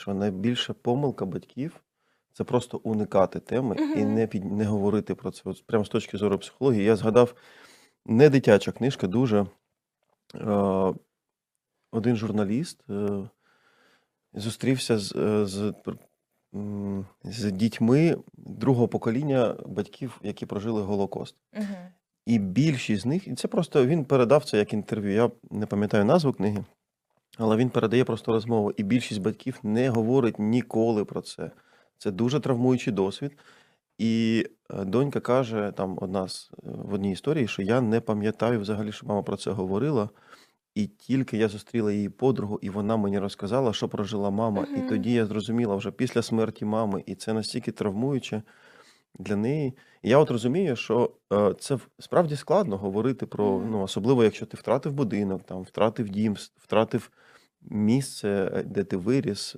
що найбільша помилка батьків це просто уникати теми і не, під, не говорити про це. От прямо з точки зору психології. Я згадав не дитяча книжка, дуже е, один журналіст е, зустрівся з, е, з, з дітьми другого покоління батьків, які прожили Голокост. Мгм. І більшість з них, і це просто він передав це як інтерв'ю. Я не пам'ятаю назву книги, але він передає просто розмову. І більшість батьків не говорить ніколи про це. Це дуже травмуючий досвід. І е, донька каже, там одна з е, в одній історії, що я не пам'ятаю взагалі, що мама про це говорила. І тільки я зустріла її подругу, і вона мені розказала, що прожила мама. І тоді я зрозуміла вже після смерті мами, і це настільки травмуюче для неї. І я от розумію, що е, це справді складно говорити про, ну, особливо якщо ти втратив будинок, там, втратив дім, втратив місце, е, де ти виріс,